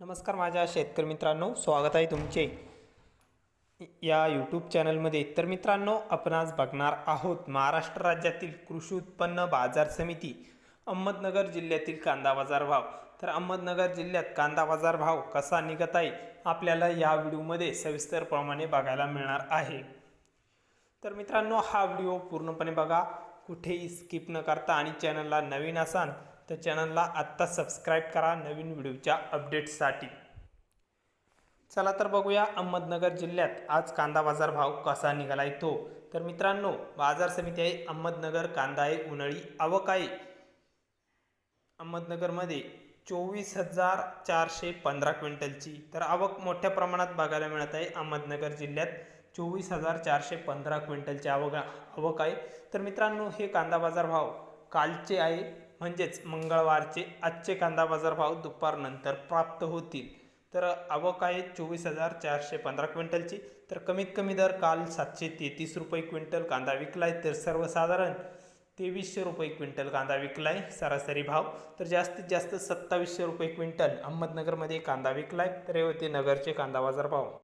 नमस्कार माझ्या शेतकरी मित्रांनो स्वागत आहे तुमचे या यूट्यूब चॅनलमध्ये तर मित्रांनो आपण आज बघणार आहोत महाराष्ट्र राज्यातील कृषी उत्पन्न बाजार समिती अहमदनगर जिल्ह्यातील कांदा बाजार भाव. तर अहमदनगर जिल्ह्यात कांदा बाजार भाव कसा निघत आहे आपल्याला या व्हिडिओमध्ये सविस्तरप्रमाणे बघायला मिळणार आहे. तर मित्रांनो हा व्हिडिओ पूर्णपणे बघा कुठेही स्किप न करता आणि चॅनलला नवीन असाल तर चॅनलला आत्ता सबस्क्राईब करा नवीन व्हिडिओच्या अपडेट्ससाठी चला तर बघूया अहमदनगर जिल्ह्यात आज कांदा बाजार भाव कसा निघालाय तो तर मित्रांनो बाजार समिती आहे अहमदनगर कांदा आहे उन्हाळी आवक आहे. अहमदनगरमध्ये चोवीस हजार चारशे पंधरा क्विंटलची तर आवक मोठ्या प्रमाणात बघायला मिळत आहे. अहमदनगर जिल्ह्यात चोवीस हजार चारशे पंधरा क्विंटलची आवक आवक आहे. तर मित्रांनो हे कांदा बाजार भाव कालचे आहे. म्हणजेच मंगळवारचे आजचे कांदा बाजार भाव दुपारनंतर प्राप्त होतील. तर आवक आहे चोवीस हजार चारशे पंधरा क्विंटलची. तर कमीत कमी दर काल सातशे तेहतीस रुपये क्विंटल कांदा विकलाय तर सर्वसाधारण तेवीसशे रुपये क्विंटल कांदा विकलाय सरासरी भाव. तर जास्तीत जास्त सत्तावीसशे रुपये क्विंटल अहमदनगरमध्ये कांदा विकलाय तर हे होते नगरचे कांदा बाजार भाव.